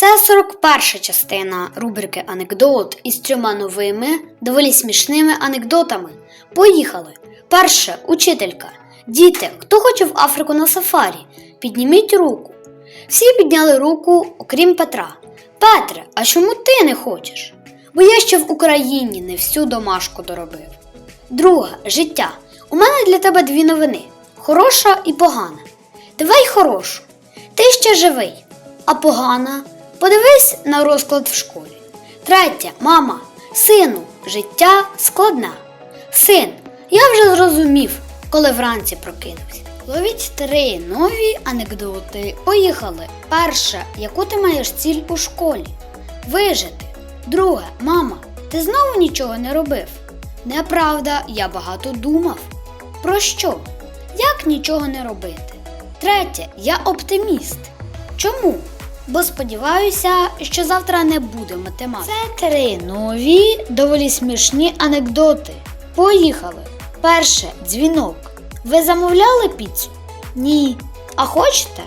Це 41 частина рубрики Анекдот із трьома новими, доволі смішними анекдотами. Поїхали! Перше учителька. Діти, хто хоче в Африку на сафарі? Підніміть руку. Всі підняли руку, окрім Петра. Петре, а чому ти не хочеш? Бо я ще в Україні не всю домашку доробив. Друге життя. У мене для тебе дві новини: хороша і погана. Давай хорошу. Ти ще живий, а погана. Подивись на розклад в школі. Третє, мама, сину, життя складне. Син, я вже зрозумів, коли вранці прокинувся. Ловіть три нові анекдоти. Поїхали. Перше, яку ти маєш ціль у школі? Вижити. Друге, мама, ти знову нічого не робив? Неправда, я багато думав. Про що? Як нічого не робити? Третє, я оптиміст. Чому? Бо сподіваюся, що завтра не буде математики. Це три нові, доволі смішні анекдоти. Поїхали. Перше дзвінок. Ви замовляли піцу? Ні. А хочете?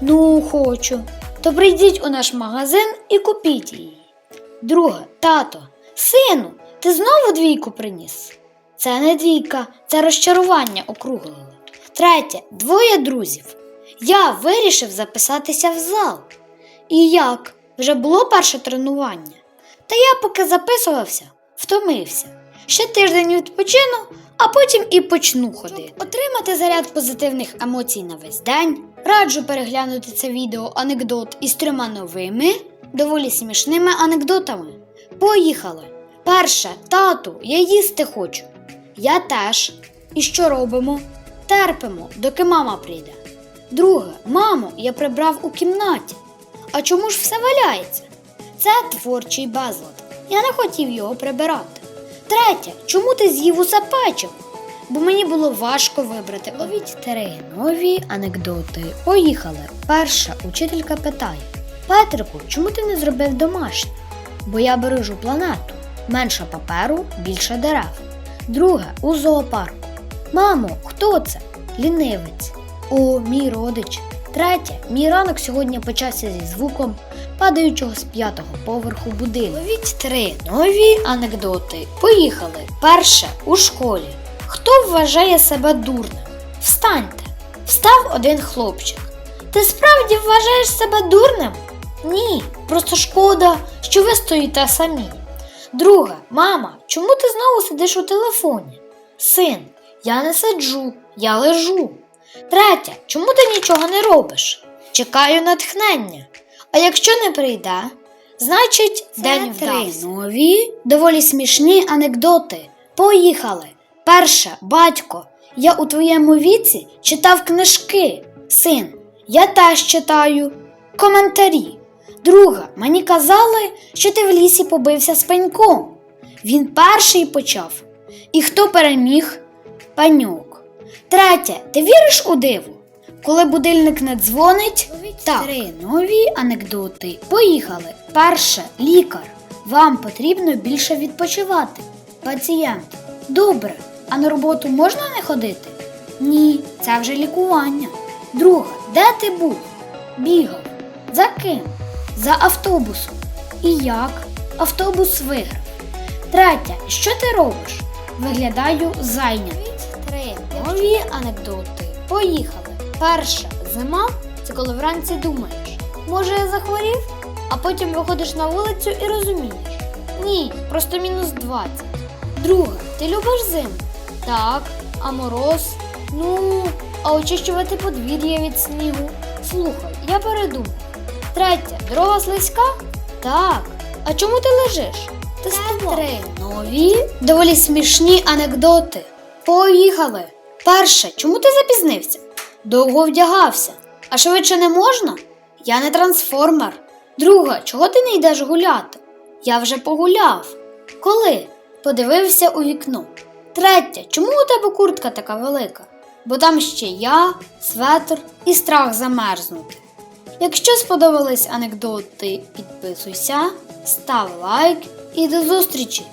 Ну, хочу. То прийдіть у наш магазин і купіть її. Друге, тато, сину, ти знову двійку приніс? Це не двійка, це розчарування округлили. Третє, двоє друзів. Я вирішив записатися в зал. І як? Вже було перше тренування. Та я поки записувався, втомився. Ще тиждень відпочину, а потім і почну ходити. Щоб отримати заряд позитивних емоцій на весь день, раджу переглянути це відео анекдот із трьома новими, доволі смішними анекдотами. Поїхали! Перше, тату, я їсти хочу. Я теж. І що робимо? Терпимо, доки мама прийде. Друге, мамо, я прибрав у кімнаті. А чому ж все валяється? Це творчий безлад. Я не хотів його прибирати. Третє, чому ти з'їв усе печиво? Бо мені було важко вибрати. Ловіть три нові анекдоти. Поїхали. Перша учителька питає: Петрику, чому ти не зробив домашнє? Бо я бережу планету. Менше паперу, більше дерев. Друге у зоопарку. Мамо, хто це? Лінивець. О, мій родич. Третє, мій ранок сьогодні почався зі звуком падаючого з п'ятого поверху будинку. Ловіть три нові анекдоти. Поїхали. Перше у школі. Хто вважає себе дурним? Встаньте. Встав один хлопчик. Ти справді вважаєш себе дурним? Ні, просто шкода, що ви стоїте самі. Друге, мама, чому ти знову сидиш у телефоні? Син, я не сиджу, я лежу. Третє, чому ти нічого не робиш? Чекаю натхнення. А якщо не прийде, значить день вдався. нові, доволі смішні анекдоти. Поїхали. Перше, батько, я у твоєму віці читав книжки. Син, я теж читаю. Коментарі. Друга, мені казали, що ти в лісі побився з пеньком. Він перший почав. І хто переміг? Паньок. Третє, ти віриш у диво? Коли будильник не дзвонить, так. три нові анекдоти. Поїхали. Перше, лікар. Вам потрібно більше відпочивати. Пацієнт. Добре. А на роботу можна не ходити? Ні, це вже лікування. Друге, де ти був? Бігав. За ким? За автобусом. І як? Автобус виграв. Третє, що ти робиш? Виглядаю зайнятим. Три нові анекдоти. Поїхали. Перша зима це коли вранці думаєш. Може, я захворів? А потім виходиш на вулицю і розумієш. Ні, просто мінус 20. Друге, ти любиш зиму? Так, а мороз? Ну, а очищувати подвір'я від снігу. Слухай, я передумав. Третє, дорога слизька? Так. А чому ти лежиш? Ти три нові, доволі смішні анекдоти. Поїхали. Перше, чому ти запізнився? Довго вдягався. А швидше не можна? Я не трансформер. Друге, чого ти не йдеш гуляти? Я вже погуляв. Коли? Подивився у вікно. Третє, чому у тебе куртка така велика? Бо там ще я, светр і страх замерзнути. Якщо сподобались анекдоти, підписуйся, став лайк і до зустрічі!